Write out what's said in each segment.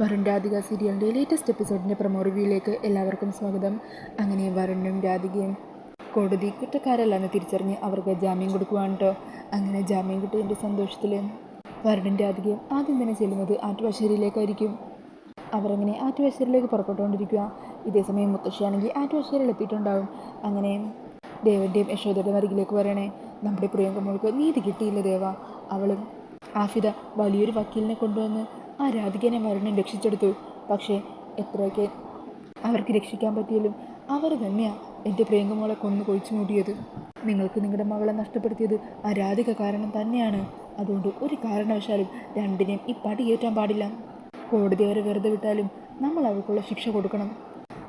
വരുൺ രാധിക സീരിയലിന്റെ latest എപ്പിസോഡിന്റെ promo റിവ്യൂയിലേക്ക് എല്ലാവർക്കും സ്വാഗതം. അങ്ങനെ വരുണും രാധികയും കോടതി കുറ്റക്കാരല്ലെന്ന് തിരിച്ചറിഞ്ഞ് അവർക്ക് ജാമ്യം കൊടുക്കുവാണ് കേട്ടോ അങ്ങനെ ജാമ്യം കിട്ടിയതിന്റെ സന്തോഷത്തിൽ വരുണും രാധികയും ആദ്യം തന്നെ ചെല്ലുന്നത് ആറ്റുവാശ്ശേരിയിലേക്കായിരിക്കും അവരങ്ങനെ ആറ്റുവാശ്ശേരിയിലേക്ക് പുറപ്പെട്ടുകൊണ്ടിരിക്കുക ഇതേസമയം മുത്തശ്ശിയാണെങ്കിൽ ആറ്റുവാശ്ശേരിയിൽ എത്തിയിട്ടുണ്ടാവും. അങ്ങനെ ദേവന്റെയും യശോദയുടെയും അരികിലേക്ക് വരണേ. നമ്മുടെ പ്രിയങ്കമോൾക്ക് നീതി കിട്ടിയില്ല ദേവ. അവളും ആഫിദ വലിയൊരു വക്കീലിനെ കൊണ്ടുവന്ന് ആ രാധികനെ വരുണൻ രക്ഷിച്ചെടുത്തു. പക്ഷേ എത്രയൊക്കെ അവർക്ക് രക്ഷിക്കാൻ പറ്റിയാലും അവർ തന്നെയാണ് എന്റെ പ്രിയങ്കമോളെ കൊന്നു കൊഴിച്ചു മൂടിയത്. നിങ്ങൾക്ക് നിങ്ങളുടെ മകളെ നഷ്ടപ്പെടുത്തിയത് ആ രാധിക കാരണം തന്നെയാണ്. അതുകൊണ്ട് ഒരു കാരണവശാലും രണ്ടിനെയും ഈ പടിയേറ്റാൻ പാടില്ല. കോടതി അവരെ വെറുതെ വിട്ടാലും നമ്മൾ അവൾക്കുള്ള ശിക്ഷ കൊടുക്കണം.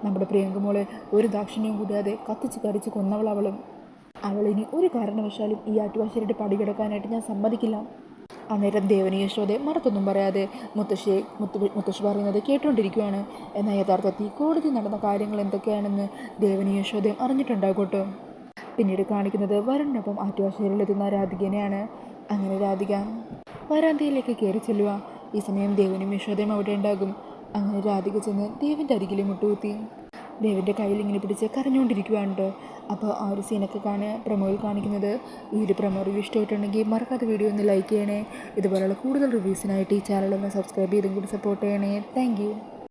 നമ്മുടെ പ്രിയങ്കമോളെ ഒരു ദാക്ഷിണ്യം കൂടാതെ കത്തിച്ച് കരിച്ച് കൊന്നവളവളും. അവളിനി ഒരു കാരണവശാലും ഈ ആറ്റുവാശ്ശേരിയുടെ പടി കിടക്കാനായിട്ട് ഞാൻ സമ്മതിക്കില്ല. അന്നേരം ദേവന് യശോദെ മറത്തൊന്നും പറയാതെ മുത്തശ്ശിയെ മുത്തു മുത്തശ്ശി പറയുന്നത് കേട്ടുകൊണ്ടിരിക്കുകയാണ് എന്നാൽ യഥാർത്ഥത്തിൽ കോടതി നടന്ന കാര്യങ്ങൾ എന്തൊക്കെയാണെന്ന് ദേവന് യശോദയും അറിഞ്ഞിട്ടുണ്ടാകട്ടോ? പിന്നീട് കാണിക്കുന്നത് വരുണിനൊപ്പം ആറ്റുവാശയിലെത്തുന്ന രാധികനെയാണ്. അങ്ങനെ രാധിക വരാന്തയിലേക്ക് കയറി ചെല്ലുക ഈ സമയം ദേവനും യശോദയും അവിടെ ഉണ്ടാകും. അങ്ങനെ രാധിക ചെന്ന് ദേവന്റെ അരികിലും മുട്ടുകുത്തി. ദേവന്റെ കയ്യിൽ ഇങ്ങനെ പിടിച്ച് കരഞ്ഞുകൊണ്ടിരിക്കുകയാണ് അപ്പോൾ ആ ഒരു സീനൊക്കെ കാണുക പ്രമോയിൽ കാണിക്കുന്നത്. ഈ ഒരു പ്രമോ റിവ്യൂ ഇഷ്ടമായിട്ടുണ്ടെങ്കിൽ മറക്കാത്ത വീഡിയോ ഒന്ന് ലൈക്ക് ചെയ്യണേ. ഇതുപോലെയുള്ള കൂടുതൽ റിവ്യൂസിനായിട്ട് ഈ ചാനൽ ഒന്ന് സബ്സ്ക്രൈബ് ചെയ്തും കൂടി സപ്പോർട്ട് ചെയ്യണേ. താങ്ക്